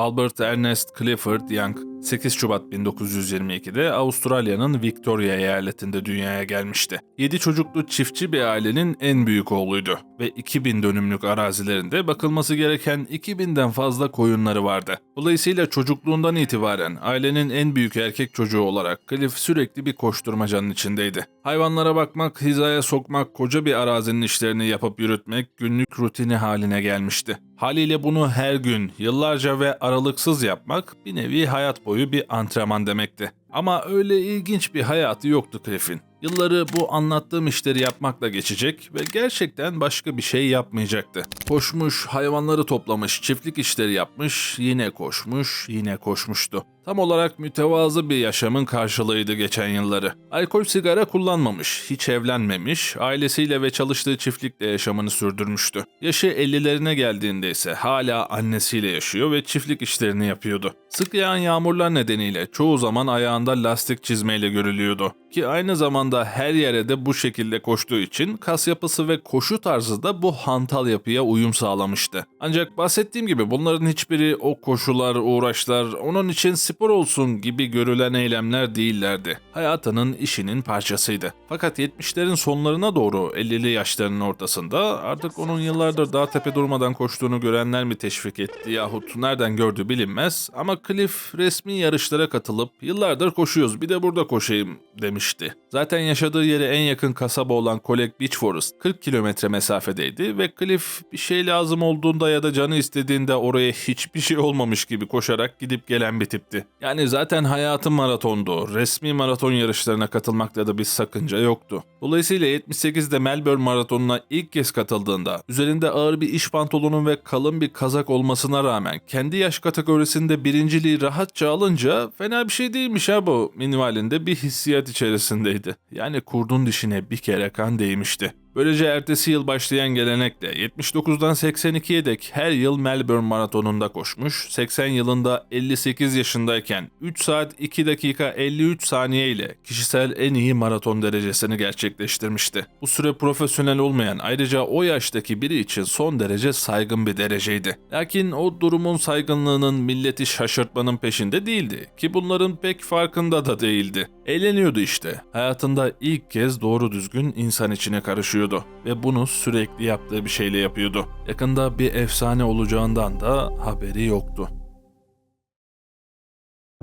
Albert Ernest Clifford Young 8 Şubat 1922'de Avustralya'nın Victoria eyaletinde dünyaya gelmişti. 7 çocuklu çiftçi bir ailenin en büyük oğluydu ve 2000 dönümlük arazilerinde bakılması gereken 2000'den fazla koyunları vardı. Dolayısıyla çocukluğundan itibaren ailenin en büyük erkek çocuğu olarak Cliff sürekli bir koşturmacanın içindeydi. Hayvanlara bakmak, hizaya sokmak, koca bir arazinin işlerini yapıp yürütmek günlük rutini haline gelmişti. Haliyle bunu her gün, yıllarca ve aralıksız yapmak bir nevi hayat boyu bir antrenman demekti. Ama öyle ilginç bir hayatı yoktu Cliff'in. Yılları bu anlattığım işleri yapmakla geçecek ve gerçekten başka bir şey yapmayacaktı. Koşmuş, hayvanları toplamış, çiftlik işleri yapmış, yine koşmuş, yine koşmuştu. Tam olarak mütevazı bir yaşamın karşılığıydı geçen yılları. Alkol sigara kullanmamış, hiç evlenmemiş, ailesiyle ve çalıştığı çiftlikle yaşamını sürdürmüştü. Yaşı 50'lerine geldiğinde ise hala annesiyle yaşıyor ve çiftlik işlerini yapıyordu. Sık yağan yağmurlar nedeniyle çoğu zaman ayağında lastik çizmeyle görülüyordu. Ki aynı zamanda her yere de bu şekilde koştuğu için kas yapısı ve koşu tarzı da bu hantal yapıya uyum sağlamıştı. Ancak bahsettiğim gibi bunların hiçbiri o koşular, uğraşlar, onun için spor olsun gibi görülen eylemler değillerdi. Hayatının işinin parçasıydı. Fakat 70'lerin sonlarına doğru 50'li yaşlarının ortasında artık onun yıllardır dağ tepe durmadan koştuğunu görenler mi teşvik etti yahut nereden gördü bilinmez ama Cliff resmi yarışlara katılıp yıllardır koşuyoruz bir de burada koşayım demişti. Zaten yaşadığı yere en yakın kasaba olan Colec Beach Forest 40 kilometre mesafedeydi ve Cliff bir şey lazım olduğunda ya da canı istediğinde oraya hiçbir şey olmamış gibi koşarak gidip gelen bir tipti. Yani zaten hayatı maratondu. Resmi maraton yarışlarına katılmakta da bir sakınca yoktu. Dolayısıyla 78'de Melbourne Maratonu'na ilk kez katıldığında üzerinde ağır bir iş pantolonu ve kalın bir kazak olmasına rağmen kendi yaş kategorisinde birinciliği rahatça alınca fena bir şey değilmiş ha bu minvalinde bir hissiyat içerisindeydi. Yani kurdun dişine bir kere kan değmişti. Böylece ertesi yıl başlayan gelenekle 79'dan 82'ye dek her yıl Melbourne Maratonu'nda koşmuş, 80 yılında 58 yaşındayken 3 saat 2 dakika 53 saniye ile kişisel en iyi maraton derecesini gerçekleştirmişti. Bu süre profesyonel olmayan ayrıca o yaştaki biri için son derece saygın bir dereceydi. Lakin o durumun saygınlığının milleti şaşırtmanın peşinde değildi ki bunların pek farkında da değildi. Eğleniyordu işte. Hayatında ilk kez doğru düzgün insan içine karışıyordu ve bunu sürekli yaptığı bir şeyle yapıyordu. Yakında bir efsane olacağından da haberi yoktu.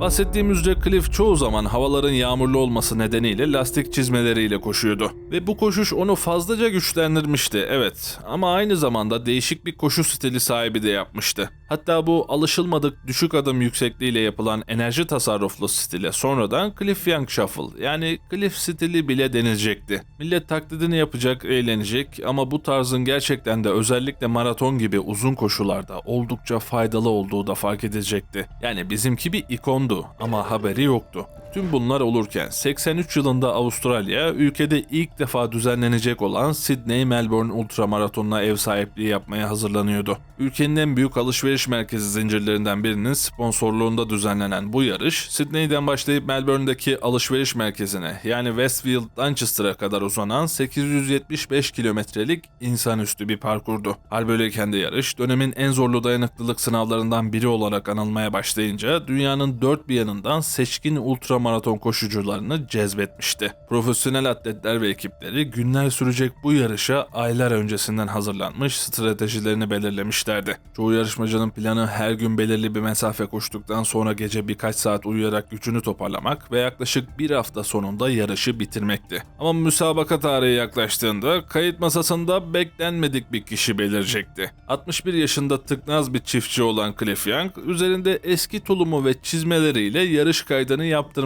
Bahsettiğim üzere Cliff çoğu zaman havaların yağmurlu olması nedeniyle lastik çizmeleriyle koşuyordu. Ve bu koşuş onu fazlaca güçlendirmişti evet ama aynı zamanda değişik bir koşu stili sahibi de yapmıştı. Hatta bu alışılmadık düşük adım yüksekliğiyle yapılan enerji tasarruflu stile sonradan Cliff Young Shuffle yani Cliff stili bile denilecekti. Millet taklidini yapacak, eğlenecek ama bu tarzın gerçekten de özellikle maraton gibi uzun koşularda oldukça faydalı olduğu da fark edilecekti. Yani bizimki bir ikon ama haberi yoktu. Tüm bunlar olurken 83 yılında Avustralya ülkede ilk defa düzenlenecek olan Sydney Melbourne ultramaratonu'na ev sahipliği yapmaya hazırlanıyordu. Ülkenin en büyük alışveriş merkezi zincirlerinden birinin sponsorluğunda düzenlenen bu yarış Sydney'den başlayıp Melbourne'deki alışveriş merkezine yani Westfield Manchester'a kadar uzanan 875 kilometrelik insanüstü bir parkurdu. Hal böyleyken de yarış dönemin en zorlu dayanıklılık sınavlarından biri olarak anılmaya başlayınca dünyanın dört bir yanından seçkin ultra maraton koşucularını cezbetmişti. Profesyonel atletler ve ekipleri günler sürecek bu yarışa aylar öncesinden hazırlanmış stratejilerini belirlemişlerdi. Çoğu yarışmacının planı her gün belirli bir mesafe koştuktan sonra gece birkaç saat uyuyarak gücünü toparlamak ve yaklaşık bir hafta sonunda yarışı bitirmekti. Ama müsabaka tarihi yaklaştığında kayıt masasında beklenmedik bir kişi belirecekti. 61 yaşında tıknaz bir çiftçi olan Cliff Young, üzerinde eski tulumu ve çizmeleriyle yarış kaydını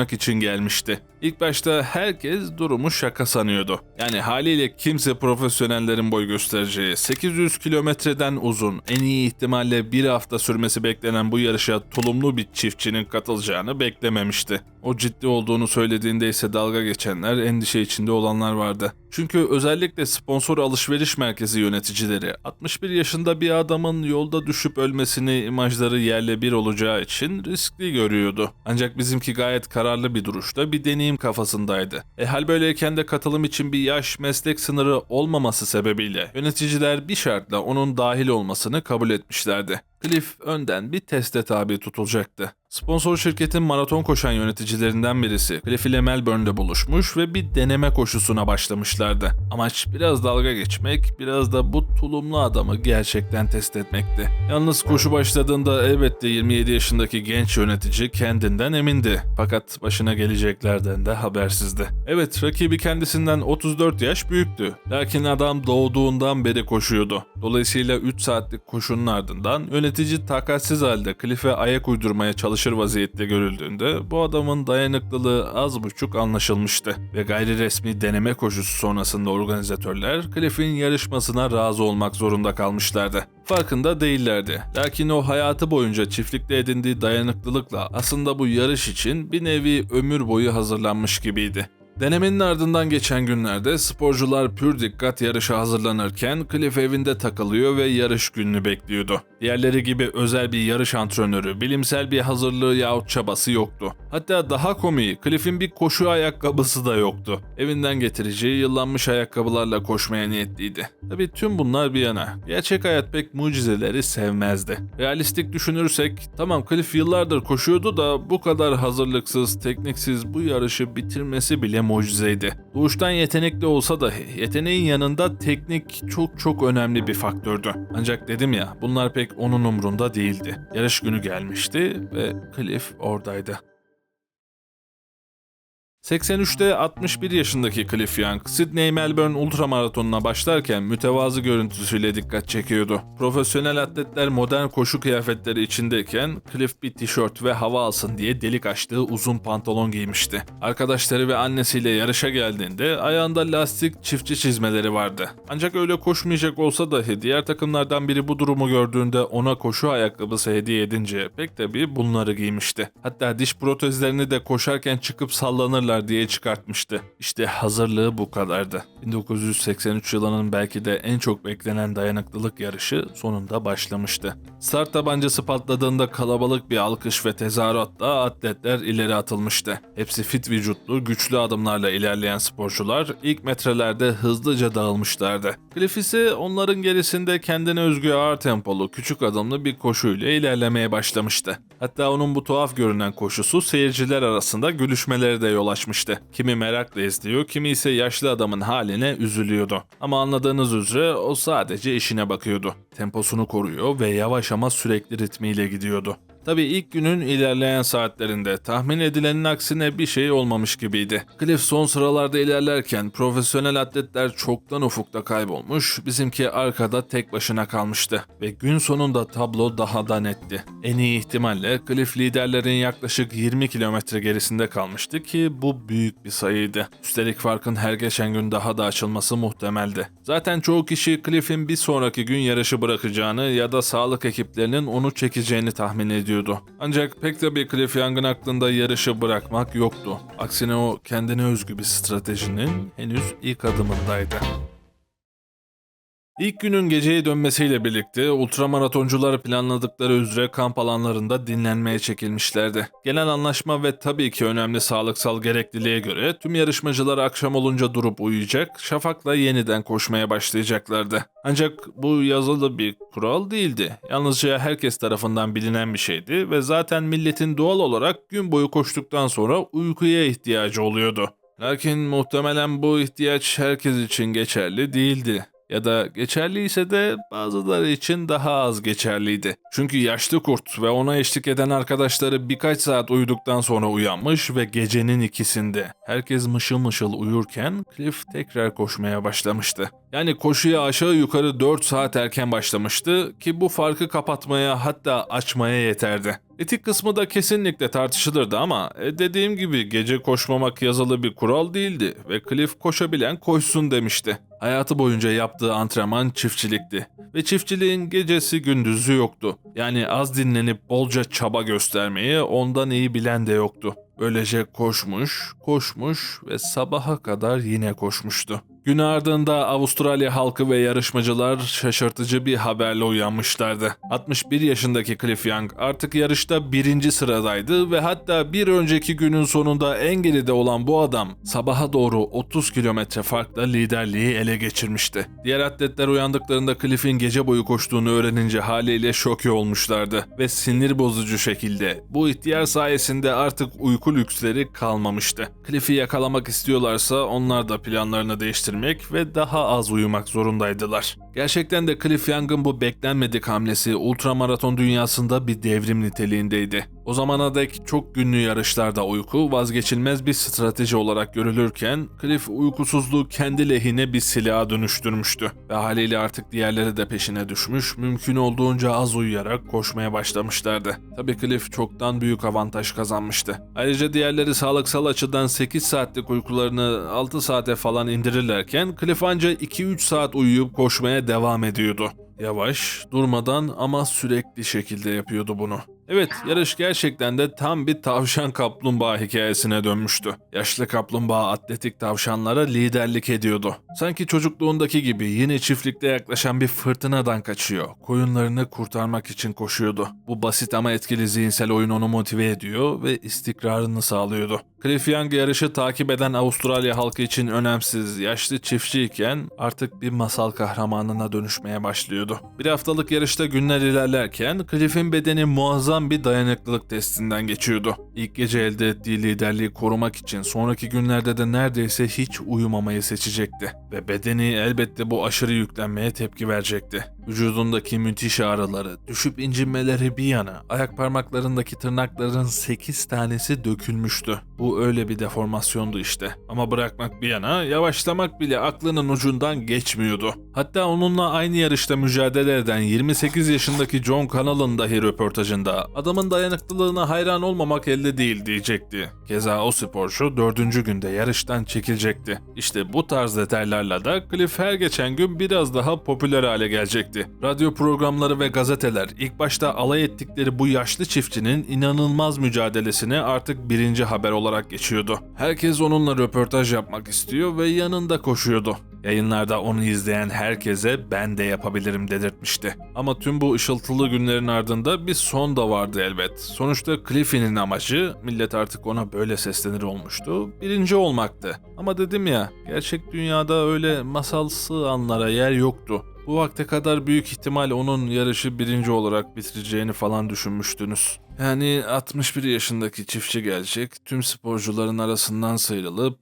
yaptırmak için gelmişti. İlk başta herkes durumu şaka sanıyordu. Yani haliyle kimse profesyonellerin boy göstereceği 800 kilometreden uzun, en iyi ihtimalle bir hafta sürmesi beklenen bu yarışa tulumlu bir çiftçinin katılacağını beklememişti. O ciddi olduğunu söylediğinde ise dalga geçenler, endişe içinde olanlar vardı. Çünkü özellikle sponsor alışveriş merkezi yöneticileri 61 yaşında bir adamın yolda düşüp ölmesini imajları yerle bir olacağı için riskli görüyordu. Ancak bizimki gayet kararlı bir duruşta bir deneyim kafasındaydı. E hal böyleyken de katılım için bir yaş meslek sınırı olmaması sebebiyle yöneticiler bir şartla onun dahil olmasını kabul etmişlerdi. Cliff önden bir teste tabi tutulacaktı. Sponsor şirketin maraton koşan yöneticilerinden birisi Cliff ile Melbourne'de buluşmuş ve bir deneme koşusuna başlamışlardı. Amaç biraz dalga geçmek, biraz da bu tulumlu adamı gerçekten test etmekti. Yalnız koşu başladığında elbette 27 yaşındaki genç yönetici kendinden emindi. Fakat başına geleceklerden de habersizdi. Evet rakibi kendisinden 34 yaş büyüktü. Lakin adam doğduğundan beri koşuyordu. Dolayısıyla 3 saatlik koşunun ardından yönetici takatsiz halde Cliff'e ayak uydurmaya çalışır vaziyette görüldüğünde bu adamın dayanıklılığı az buçuk anlaşılmıştı. Ve gayri resmi deneme koşusu sonrasında organizatörler Cliff'in yarışmasına razı olmak zorunda kalmışlardı. Farkında değillerdi. Lakin o hayatı boyunca çiftlikte edindiği dayanıklılıkla aslında bu yarış için bir nevi ömür boyu hazırlanmış gibiydi. Denemenin ardından geçen günlerde sporcular pür dikkat yarışa hazırlanırken Cliff evinde takılıyor ve yarış gününü bekliyordu. Diğerleri gibi özel bir yarış antrenörü, bilimsel bir hazırlığı yahut çabası yoktu. Hatta daha komiği Cliff'in bir koşu ayakkabısı da yoktu. Evinden getireceği yıllanmış ayakkabılarla koşmaya niyetliydi. Tabi tüm bunlar bir yana. Gerçek hayat pek mucizeleri sevmezdi. Realistik düşünürsek tamam Cliff yıllardır koşuyordu da bu kadar hazırlıksız, tekniksiz bu yarışı bitirmesi bile mucizeydi. Doğuştan yetenekli olsa dahi yeteneğin yanında teknik çok çok önemli bir faktördü. Ancak dedim ya bunlar pek onun umrunda değildi. Yarış günü gelmişti ve Cliff oradaydı. 83'te 61 yaşındaki Cliff Young, Sydney Melbourne ultramaratonuna başlarken mütevazı görüntüsüyle dikkat çekiyordu. Profesyonel atletler modern koşu kıyafetleri içindeyken Cliff bir tişört ve hava alsın diye delik açtığı uzun pantolon giymişti. Arkadaşları ve annesiyle yarışa geldiğinde ayağında lastik çiftçi çizmeleri vardı. Ancak öyle koşmayacak olsa dahi diğer takımlardan biri bu durumu gördüğünde ona koşu ayakkabısı hediye edince pek tabii bunları giymişti. Hatta diş protezlerini de koşarken çıkıp sallanırlar diye çıkartmıştı. İşte hazırlığı bu kadardı. 1983 yılının belki de en çok beklenen dayanıklılık yarışı sonunda başlamıştı. Start tabancası patladığında kalabalık bir alkış ve tezahüratla atletler ileri atılmıştı. Hepsi fit vücutlu, güçlü adımlarla ilerleyen sporcular ilk metrelerde hızlıca dağılmışlardı. Cliff ise onların gerisinde kendine özgü ağır tempolu, küçük adımlı bir koşuyla ilerlemeye başlamıştı. Hatta onun bu tuhaf görünen koşusu seyirciler arasında gülüşmelere de yol açmıştı. Kimi merakla izliyor, kimi ise yaşlı adamın haline üzülüyordu. Ama anladığınız üzere o sadece işine bakıyordu. Temposunu koruyor ve yavaş ama sürekli ritmiyle gidiyordu. Tabii ilk günün ilerleyen saatlerinde tahmin edilenin aksine bir şey olmamış gibiydi. Cliff son sıralarda ilerlerken profesyonel atletler çoktan ufukta kaybolmuş, bizimki arkada tek başına kalmıştı. Ve gün sonunda tablo daha da netti. En iyi ihtimalle Cliff liderlerin yaklaşık 20 kilometre gerisinde kalmıştı ki bu büyük bir sayıydı. Üstelik farkın her geçen gün daha da açılması muhtemeldi. Zaten çoğu kişi Cliff'in bir sonraki gün yarışı bırakacağını ya da sağlık ekiplerinin onu çekeceğini tahmin ediyordu. Ancak pek tabii Cliff Young'ın aklında yarışı bırakmak yoktu. Aksine o kendine özgü bir stratejinin henüz ilk adımındaydı. İlk günün geceye dönmesiyle birlikte ultramaratoncular planladıkları üzere kamp alanlarında dinlenmeye çekilmişlerdi. Genel anlaşma ve tabii ki önemli sağlıksal gerekliliğe göre tüm yarışmacılar akşam olunca durup uyuyacak, şafakla yeniden koşmaya başlayacaklardı. Ancak bu yazılı bir kural değildi. Yalnızca herkes tarafından bilinen bir şeydi ve zaten milletin doğal olarak gün boyu koştuktan sonra uykuya ihtiyacı oluyordu. Lakin muhtemelen bu ihtiyaç herkes için geçerli değildi ya da geçerliyse de bazıları için daha az geçerliydi. Çünkü yaşlı kurt ve ona eşlik eden arkadaşları birkaç saat uyuduktan sonra uyanmış ve gecenin ikisinde herkes mışıl mışıl uyurken Cliff tekrar koşmaya başlamıştı. Yani koşuya aşağı yukarı 4 saat erken başlamıştı ki bu farkı kapatmaya hatta açmaya yeterdi. Etik kısmı da kesinlikle tartışılırdı ama e, dediğim gibi gece koşmamak yazılı bir kural değildi ve Cliff koşabilen koşsun demişti. Hayatı boyunca yaptığı antrenman çiftçilikti ve çiftçiliğin gecesi gündüzü yoktu. Yani az dinlenip bolca çaba göstermeyi ondan iyi bilen de yoktu. Böylece koşmuş, koşmuş ve sabaha kadar yine koşmuştu. Gün ardında Avustralya halkı ve yarışmacılar şaşırtıcı bir haberle uyanmışlardı. 61 yaşındaki Cliff Young artık yarışta birinci sıradaydı ve hatta bir önceki günün sonunda en geride olan bu adam sabaha doğru 30 kilometre farkla liderliği ele geçirmişti. Diğer atletler uyandıklarında Cliff'in gece boyu koştuğunu öğrenince haliyle şoke olmuşlardı ve sinir bozucu şekilde bu ihtiyar sayesinde artık uyku lüksleri kalmamıştı. Cliff'i yakalamak istiyorlarsa onlar da planlarını değiştirmek ve daha az uyumak zorundaydılar. Gerçekten de Cliff Young'ın bu beklenmedik hamlesi ultramaraton dünyasında bir devrim niteliğindeydi. O zamana dek çok günlü yarışlarda uyku vazgeçilmez bir strateji olarak görülürken Cliff uykusuzluğu kendi lehine bir silaha dönüştürmüştü ve haliyle artık diğerleri de peşine düşmüş, mümkün olduğunca az uyuyarak koşmaya başlamışlardı. Tabii Cliff çoktan büyük avantaj kazanmıştı. Ayrıca diğerleri sağlıksal açıdan 8 saatlik uykularını 6 saate falan indirirlerken Cliff anca 2-3 saat uyuyup koşmaya devam ediyordu. Yavaş, durmadan ama sürekli şekilde yapıyordu bunu. Evet, yarış gerçekten de tam bir tavşan kaplumbağa hikayesine dönmüştü. Yaşlı kaplumbağa atletik tavşanlara liderlik ediyordu. Sanki çocukluğundaki gibi yine çiftlikte yaklaşan bir fırtınadan kaçıyor. Koyunlarını kurtarmak için koşuyordu. Bu basit ama etkili zihinsel oyun onu motive ediyor ve istikrarını sağlıyordu. Cliff Young yarışı takip eden Avustralya halkı için önemsiz, yaşlı çiftçiyken artık bir masal kahramanına dönüşmeye başlıyordu. Bir haftalık yarışta günler ilerlerken Cliff'in bedeni muazzam bir dayanıklılık testinden geçiyordu. İlk gece elde ettiği liderliği korumak için sonraki günlerde de neredeyse hiç uyumamayı seçecekti. Ve bedeni elbette bu aşırı yüklenmeye tepki verecekti. Vücudundaki müthiş ağrıları, düşüp incinmeleri bir yana, ayak parmaklarındaki tırnakların 8 tanesi dökülmüştü. Bu öyle bir deformasyondu işte. Ama bırakmak bir yana, yavaşlamak bile aklının ucundan geçmiyordu. Hatta onunla aynı yarışta mücadele eden 28 yaşındaki John Connell'ın dahi röportajında adamın dayanıklılığına hayran olmamak elde değil diyecekti. Keza o sporcu dördüncü günde yarıştan çekilecekti. İşte bu tarz detaylarla da Cliff her geçen gün biraz daha popüler hale gelecekti. Radyo programları ve gazeteler ilk başta alay ettikleri bu yaşlı çiftçinin inanılmaz mücadelesini artık birinci haber olarak geçiyordu. Herkes onunla röportaj yapmak istiyor ve yanında koşuyordu. Yayınlarda onu izleyen herkese ben de yapabilirim dedirtmişti. Ama tüm bu ışıltılı günlerin ardında bir son da vardı elbet. Sonuçta Cliffy'nin amacı, millet artık ona böyle seslenir olmuştu, birinci olmaktı. Ama dedim ya, gerçek dünyada öyle masalsı anlara yer yoktu. Bu vakte kadar büyük ihtimal onun yarışı birinci olarak bitireceğini falan düşünmüştünüz. Yani 61 yaşındaki çiftçi gelecek, tüm sporcuların arasından sıyrılıp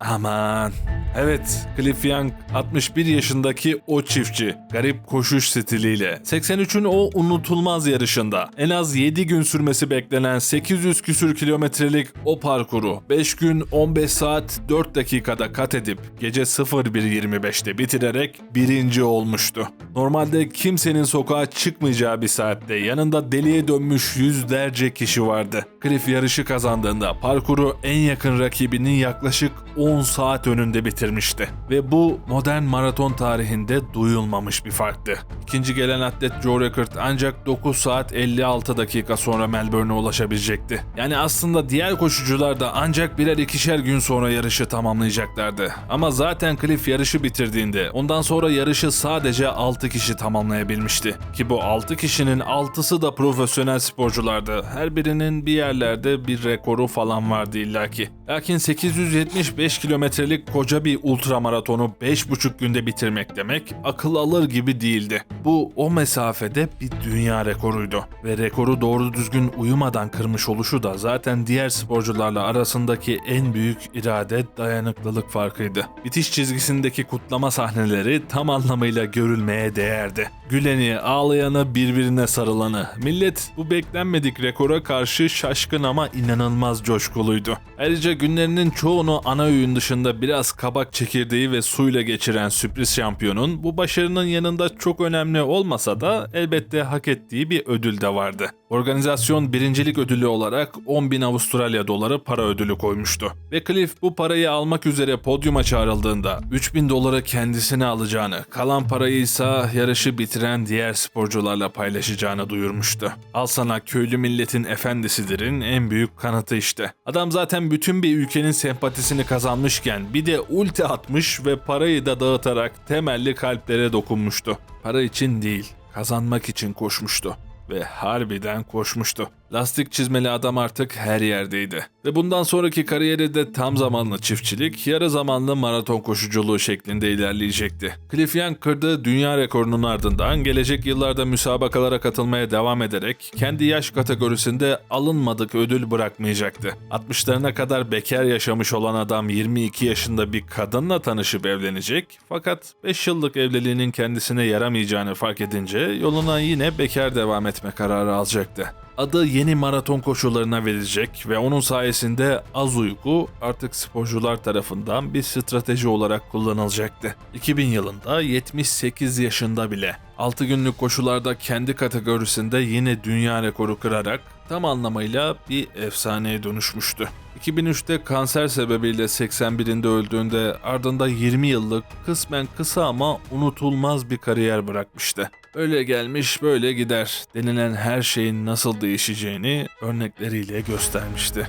Aman. Evet, Cliff Young 61 yaşındaki o çiftçi. Garip koşuş stiliyle. 83'ün o unutulmaz yarışında en az 7 gün sürmesi beklenen 800 küsür kilometrelik o parkuru 5 gün 15 saat 4 dakikada kat edip gece 01.25'te bitirerek birinci olmuştu. Normalde kimsenin sokağa çıkmayacağı bir saatte yanında deliye dönmüş yüzlerce kişi vardı. Cliff yarışı kazandığında parkuru en yakın rakibinin yaklaşık 10 saat önünde bitirmişti. Ve bu modern maraton tarihinde duyulmamış bir farktı. İkinci gelen atlet Joe Rickard ancak 9 saat 56 dakika sonra Melbourne'e ulaşabilecekti. Yani aslında diğer koşucular da ancak birer ikişer gün sonra yarışı tamamlayacaklardı. Ama zaten Cliff yarışı bitirdiğinde ondan sonra yarışı sadece 6 kişi tamamlayabilmişti. Ki bu 6 kişinin 6'sı da profesyonel sporculardı. Her birinin bir yerlerde bir rekoru falan vardı illaki. Lakin 875 kilometrelik koca bir ultramaratonu 5,5 günde bitirmek demek akıl alır gibi değildi. Bu o mesafede bir dünya rekoruydu ve rekoru doğru düzgün uyumadan kırmış oluşu da zaten diğer sporcularla arasındaki en büyük irade dayanıklılık farkıydı. Bitiş çizgisindeki kutlama sahneleri tam anlamıyla görülmeye değerdi. Güleni, ağlayanı, birbirine sarılanı. Millet bu beklenmedik rekora karşı şaşkın ama inanılmaz coşkuluydu. Ayrıca günlerinin çoğunu ana öğün dışında biraz kabak çekirdeği ve suyla geçiren sürpriz şampiyonun bu başarının yanında çok önemli olmasa da elbette hak ettiği bir ödül de vardı. Organizasyon birincilik ödülü olarak 10 bin Avustralya doları para ödülü koymuştu. Ve Cliff bu parayı almak üzere podyuma çağrıldığında 3000 doları kendisine alacağını, kalan parayı ise yarışı bitiren diğer sporcularla paylaşacağını duyurmuştu. Al sana köylü milletin efendisidir'in en büyük kanıtı işte. Adam zaten bütün bir ülkenin sempatisini kazanmışken bir de ulti atmış ve parayı da dağıtarak temelli kalplere dokunmuştu. Para için değil, kazanmak için koşmuştu ve harbiden koşmuştu. Lastik çizmeli adam artık her yerdeydi. Ve bundan sonraki kariyeri de tam zamanlı çiftçilik, yarı zamanlı maraton koşuculuğu şeklinde ilerleyecekti. Cliff Young kırdığı dünya rekorunun ardından gelecek yıllarda müsabakalara katılmaya devam ederek kendi yaş kategorisinde alınmadık ödül bırakmayacaktı. 60'larına kadar bekar yaşamış olan adam 22 yaşında bir kadınla tanışıp evlenecek fakat 5 yıllık evliliğinin kendisine yaramayacağını fark edince yoluna yine bekar devam etme kararı alacaktı adı yeni maraton koşularına verilecek ve onun sayesinde az uyku artık sporcular tarafından bir strateji olarak kullanılacaktı. 2000 yılında 78 yaşında bile 6 günlük koşularda kendi kategorisinde yine dünya rekoru kırarak tam anlamıyla bir efsaneye dönüşmüştü. 2003'te kanser sebebiyle 81'inde öldüğünde ardında 20 yıllık kısmen kısa ama unutulmaz bir kariyer bırakmıştı. Öyle gelmiş böyle gider denilen her şeyin nasıl değişeceğini örnekleriyle göstermişti.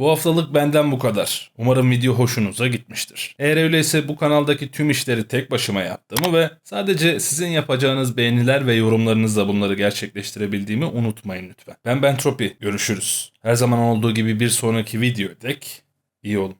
Bu haftalık benden bu kadar. Umarım video hoşunuza gitmiştir. Eğer öyleyse bu kanaldaki tüm işleri tek başıma yaptığımı ve sadece sizin yapacağınız beğeniler ve yorumlarınızla bunları gerçekleştirebildiğimi unutmayın lütfen. Ben Bentropi. Görüşürüz. Her zaman olduğu gibi bir sonraki video dek iyi olun.